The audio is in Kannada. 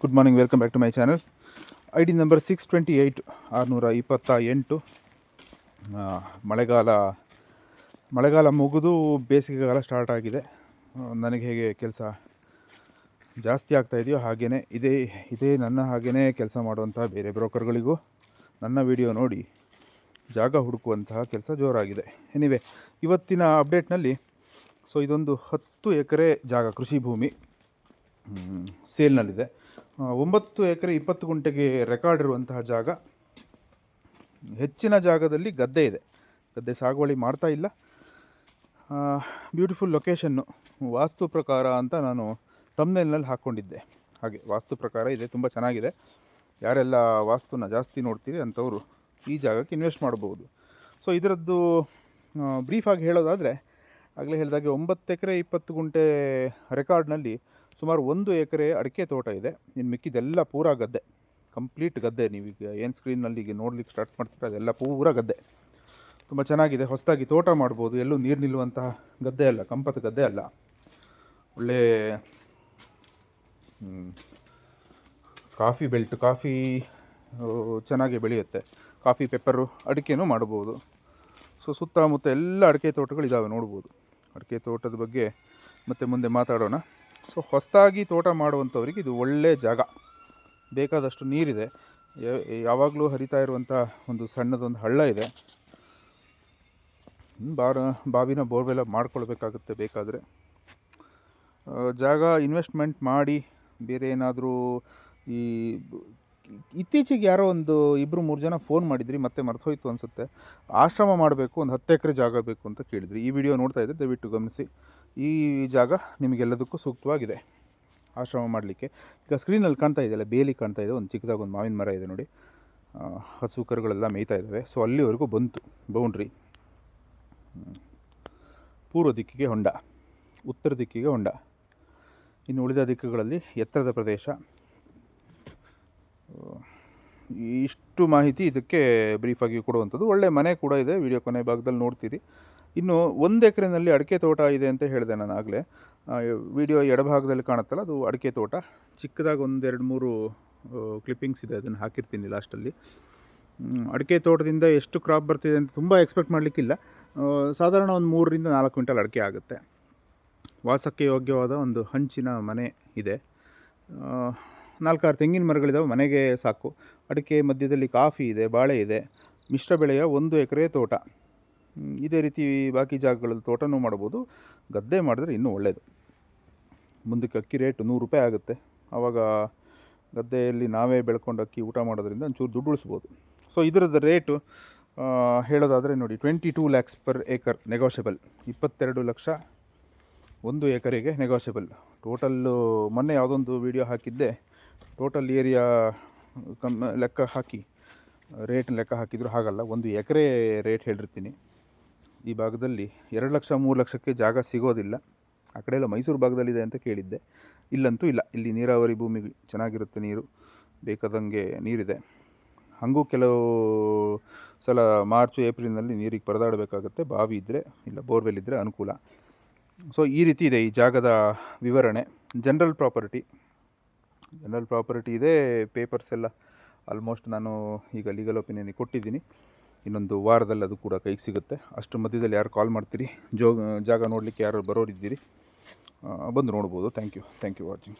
Good morning welcome back to my channel I D number six twenty eight ಆರುನೂರ ಇಪ್ಪತ್ತ ಎಂಟು ಮಳೆಗಾಲ ಮಳೆಗಾಲ ಮುಗಿದು ಬೇಸಿಗೆಗಾಲ ಸ್ಟಾರ್ಟ್ ಆಗಿದೆ. ನನಗೆ ಹೇಗೆ ಕೆಲಸ ಜಾಸ್ತಿ ಆಗ್ತಾ ಇದೆಯೋ ಹಾಗೆಯೇ ಇದೇ ಇದೇ ನನ್ನ ಹಾಗೆಯೇ ಕೆಲಸ ಮಾಡುವಂತಹ ಬೇರೆ ಬ್ರೋಕರ್ಗಳಿಗೂ ನನ್ನ ವಿಡಿಯೋ ನೋಡಿ ಜಾಗ ಹುಡುಕುವಂತಹ ಕೆಲಸ ಜೋರಾಗಿದೆ. ಎನಿವೆ ಇವತ್ತಿನ ಅಪ್ಡೇಟ್ನಲ್ಲಿ ಸೊ ಇದೊಂದು ಹತ್ತು ಎಕರೆ ಜಾಗ ಕೃಷಿ ಭೂಮಿ ಸೇಲ್ನಲ್ಲಿದೆ ಒಂಬತ್ತು ಎಕರೆ ಇಪ್ಪತ್ತು ಗುಂಟೆಗೆ ರೆಕಾರ್ಡ್ ಇರುವಂತಹ ಜಾಗ. ಹೆಚ್ಚಿನ ಜಾಗದಲ್ಲಿ ಗದ್ದೆ ಇದೆ. ಗದ್ದೆ ಸಾಗುವಳಿ ಮಾಡ್ತಾ ಇಲ್ಲ. ಬ್ಯೂಟಿಫುಲ್ ಲೊಕೇಶನ್ನು ವಾಸ್ತು ಪ್ರಕಾರ ಅಂತ ನಾನು ತಮ್ನೆಲ್ನಲ್ಲಿ ಹಾಕ್ಕೊಂಡಿದ್ದೆ. ಹಾಗೆ ವಾಸ್ತು ಪ್ರಕಾರ ಇದೆ, ತುಂಬ ಚೆನ್ನಾಗಿದೆ. ಯಾರೆಲ್ಲ ವಾಸ್ತುನ ಜಾಸ್ತಿ ನೋಡ್ತೀರಿ ಅಂಥವರು ಈ ಜಾಗಕ್ಕೆ ಇನ್ವೆಸ್ಟ್ ಮಾಡ್ಬೋದು. ಸೊ ಇದರದ್ದು ಬ್ರೀಫಾಗಿ ಹೇಳೋದಾದರೆ, ಆಗಲೇ ಹೇಳಿದಾಗೆ ಒಂಬತ್ತು ಎಕರೆ ಇಪ್ಪತ್ತು ಗುಂಟೆ ರೆಕಾರ್ಡ್ನಲ್ಲಿ ಸುಮಾರು ಒಂದು ಎಕರೆ ಅಡಿಕೆ ತೋಟ ಇದೆ. ಇನ್ನು ಮಿಕ್ಕಿದೆಲ್ಲ ಪೂರ ಗದ್ದೆ. ಕಂಪ್ಲೀಟ್ ಗದ್ದೆ ನೀವೀಗ ಏನು ಸ್ಕ್ರೀನಲ್ಲಿ ಈಗ ನೋಡ್ಲಿಕ್ಕೆ ಸ್ಟಾರ್ಟ್ ಮಾಡ್ತೀರ ಅದೆಲ್ಲ ಪೂರ ಗದ್ದೆ. ತುಂಬ ಚೆನ್ನಾಗಿದೆ. ಹೊಸದಾಗಿ ತೋಟ ಮಾಡ್ಬೋದು. ಎಲ್ಲೂ ನೀರು ನಿಲ್ಲುವಂತಹ ಗದ್ದೆ ಅಲ್ಲ, ಕಂಪದ ಗದ್ದೆ ಅಲ್ಲ. ಒಳ್ಳೆ ಕಾಫಿ ಬೆಲ್ಟ್ ಕಾಫಿ ಚೆನ್ನಾಗಿ ಬೆಳೆಯುತ್ತೆ. ಕಾಫಿ ಪೆಪ್ಪರು ಅಡಿಕೆನೂ ಮಾಡ್ಬೋದು. ಸೊ ಸುತ್ತಮುತ್ತ ಎಲ್ಲ ಅಡಿಕೆ ತೋಟಗಳು ಇದ್ದಾವೆ ನೋಡ್ಬೋದು. ಅಡಿಕೆ ತೋಟದ ಬಗ್ಗೆ ಮತ್ತೆ ಮುಂದೆ ಮಾತಾಡೋಣ. ಸೊ ಹೊಸದಾಗಿ ತೋಟ ಮಾಡುವಂಥವ್ರಿಗೆ ಇದು ಒಳ್ಳೆಯ ಜಾಗ. ಬೇಕಾದಷ್ಟು ನೀರಿದೆ. ಯಾವಾಗಲೂ ಹರಿತಾ ಇರುವಂಥ ಒಂದು ಸಣ್ಣದೊಂದು ಹಳ್ಳ ಇದೆ. ಬಾರ, ಬಾವಿನ ಬೋರ್ವೆಲ್ಲ ಮಾಡ್ಕೊಳ್ಬೇಕಾಗುತ್ತೆ ಬೇಕಾದರೆ. ಜಾಗ ಇನ್ವೆಸ್ಟ್ಮೆಂಟ್ ಮಾಡಿ ಬೇರೆ ಏನಾದರೂ ಈ ಇತ್ತೀಚೆಗೆ ಯಾರೋ ಒಂದು ಇಬ್ಬರು ಮೂರು ಜನ ಫೋನ್ ಮಾಡಿದ್ರಿ, ಮತ್ತೆ ಮರ್ತೋಯ್ತು ಅನಿಸುತ್ತೆ. ಆಶ್ರಮ ಮಾಡಬೇಕು, ಒಂದು ಹತ್ತು ಎಕರೆ ಜಾಗ ಬೇಕು ಅಂತ ಕೇಳಿದ್ರಿ. ಈ ವಿಡಿಯೋ ನೋಡ್ತಾ ಇದ್ದರೆ ದಯವಿಟ್ಟು ಗಮನಿಸಿ. ಈ ಜಾಗ ನಿಮಗೆಲ್ಲದಕ್ಕೂ ಸೂಕ್ತವಾಗಿದೆ. ಆಶ್ರಮ ಮಾಡಲಿಕ್ಕೆ. ಈಗ ಸ್ಕ್ರೀನಲ್ಲಿ ಕಾಣ್ತಾ ಇದೆಯಲ್ಲ ಬೇಲಿ ಕಾಣ್ತಾ ಇದೆ, ಒಂದು ಚಿಕ್ಕದಾಗಿ ಒಂದು ಮಾವಿನ ಮರ ಇದೆ ನೋಡಿ. ಹಸು ಕರುಗಳೆಲ್ಲ ಮೇಯ್ತಾ ಇದ್ದಾವೆ. ಸೊ ಅಲ್ಲಿವರೆಗೂ ಬಂತು ಬೌಂಡ್ರಿ ಪೂರ್ವ ದಿಕ್ಕಿಗೆ ಹೊಂಡ, ಉತ್ತರ ದಿಕ್ಕಿಗೆ ಹೊಂಡ. ಇನ್ನು ಉಳಿದ ದಿಕ್ಕುಗಳಲ್ಲಿ ಎತ್ತರದ ಪ್ರದೇಶ. ಇಷ್ಟು ಮಾಹಿತಿ ಇದಕ್ಕೆ ಬ್ರೀಫಾಗಿ ಕೊಡುವಂಥದ್ದು. ಒಳ್ಳೆ ಮನೆ ಕೂಡ ಇದೆ, ವಿಡಿಯೋ ಕೊನೆ ಭಾಗದಲ್ಲಿ ನೋಡ್ತೀರಿ. ಇನ್ನು ಒಂದು ಎಕರೆನಲ್ಲಿ ಅಡಿಕೆ ತೋಟ ಇದೆ ಅಂತ ಹೇಳಿದೆ ನಾನು ಆಗಲೇ. ವಿಡಿಯೋ ಎಡಭಾಗದಲ್ಲಿ ಕಾಣುತ್ತಲ್ಲ, ಅದು ಅಡಿಕೆ ತೋಟ. ಚಿಕ್ಕದಾಗಿ ಒಂದೆರಡು ಮೂರು ಕ್ಲಿಪ್ಪಿಂಗ್ಸ್ ಇದೆ, ಅದನ್ನು ಹಾಕಿರ್ತೀನಿ ಲಾಸ್ಟಲ್ಲಿ ಅಡಿಕೆ ತೋಟದಿಂದ ಎಷ್ಟು ಕ್ರಾಪ್ ಬರ್ತಿದೆ ಅಂತ ತುಂಬ ಎಕ್ಸ್ಪೆಕ್ಟ್ ಮಾಡಲಿಕ್ಕಿಲ್ಲ. ಸಾಧಾರಣ ಒಂದು ಮೂರರಿಂದ ನಾಲ್ಕು ಕ್ವಿಂಟಲ್ ಅಡಿಕೆ ಆಗುತ್ತೆ. ವಾಸಕ್ಕೆ ಯೋಗ್ಯವಾದ ಒಂದು ಹಂಚಿನ ಮನೆ ಇದೆ. ನಾಲ್ಕಾರು ತೆಂಗಿನ ಮರಗಳಿದ್ದಾವೆ ಮನೆಗೆ ಸಾಕು. ಅಡಿಕೆ ಮಧ್ಯದಲ್ಲಿ ಕಾಫಿ ಇದೆ, ಬಾಳೆ ಇದೆ. ಮಿಶ್ರ ಬೆಳೆಯ ಒಂದು ಎಕರೆ ತೋಟ. ಇದೇ ರೀತಿ ಬಾಕಿ ಜಾಗಗಳಲ್ಲಿ ತೋಟನೂ ಮಾಡ್ಬೋದು ಗದ್ದೆ ಮಾಡಿದ್ರೆ ಇನ್ನೂ ಒಳ್ಳೆಯದು ಮುಂದಕ್ಕೆ ಅಕ್ಕಿ ರೇಟ್ ನೂರು ರೂಪಾಯಿ ಆಗುತ್ತೆ. ಆವಾಗ ಗದ್ದೆಯಲ್ಲಿ ನಾವೇ ಬೆಳ್ಕೊಂಡು ಅಕ್ಕಿ ಊಟ ಮಾಡೋದ್ರಿಂದ ಒಂಚೂರು ದುಡ್ಡು ಉಳಿಸ್ಬೋದು. ಸೊ ಇದರದ್ದು ರೇಟು ಹೇಳೋದಾದರೆ ನೋಡಿ twenty two lakhs per acre negotiable ಇಪ್ಪತ್ತೆರಡು ಲಕ್ಷ ಒಂದು ಎಕರೆಗೆ ನೆಗೋಷಿಯಬಲ್ ಟೋಟಲ್ಲು ಮೊನ್ನೆ ಯಾವುದೊಂದು ವಿಡಿಯೋ ಹಾಕಿದ್ದೆ. ಟೋಟಲ್ ಏರಿಯಾ ಕಮ್ಮಿ ಲೆಕ್ಕ ಹಾಕಿ ರೇಟ್ ಲೆಕ್ಕ ಹಾಕಿದ್ರು ಹಾಗಲ್ಲ. ಒಂದು ಎಕರೆ ರೇಟ್ ಹೇಳಿರ್ತೀನಿ. ಈ ಭಾಗದಲ್ಲಿ ಎರಡು ಲಕ್ಷ, ಮೂರು ಲಕ್ಷಕ್ಕೆ ಜಾಗ ಸಿಗೋದಿಲ್ಲ. ಆ ಕಡೆ ಎಲ್ಲ ಮೈಸೂರು ಭಾಗದಲ್ಲಿದೆ ಅಂತ ಕೇಳಿದ್ದೆ. ಇಲ್ಲಂತೂ ಇಲ್ಲ. ಇಲ್ಲಿ ನೀರಾವರಿ ಭೂಮಿ ಚೆನ್ನಾಗಿರುತ್ತೆ ನೀರು. ಬೇಕಾದಂಗೆ ನೀರಿದೆ. ಹಾಗೂ ಕೆಲವು ಸಲ ಮಾರ್ಚು, ಏಪ್ರಿಲ್ನಲ್ಲಿ ನೀರಿಗೆ ಪರದಾಡಬೇಕಾಗುತ್ತೆ. ಬಾವಿ ಇದ್ದರೆ ಇಲ್ಲ ಬೋರ್ವೆಲ್ ಇದ್ದರೆ ಅನುಕೂಲ. ಸೊ ಈ ರೀತಿ ಇದೆ ಈ ಜಾಗದ ವಿವರಣೆ. ಜನರಲ್ ಪ್ರಾಪರ್ಟಿ ಜನರಲ್ ಪ್ರಾಪರ್ಟಿ ಇದೆ. ಪೇಪರ್ಸ್ ಎಲ್ಲ ಆಲ್ಮೋಸ್ಟ್ ನಾನು ಈಗ ಲೀಗಲ್ ಒಪಿನಿಯನ್ ಕೊಟ್ಟಿದ್ದೀನಿ. ಇನ್ನೊಂದು ವಾರದಲ್ಲಿ ಅದು ಕೂಡ ಕೈಗೆ ಸಿಗುತ್ತೆ. ಅಷ್ಟು ಮಧ್ಯದಲ್ಲಿ ಯಾರು ಕಾಲ್ ಮಾಡ್ತೀರಿ? ಜೋಗ ಜಾಗ ನೋಡಲಿಕ್ಕೆ ಯಾರು ಬರೋರಿದ್ದೀರಿ? ಬಂದು ನೋಡ್ಬೋದು. Thank you thank you watching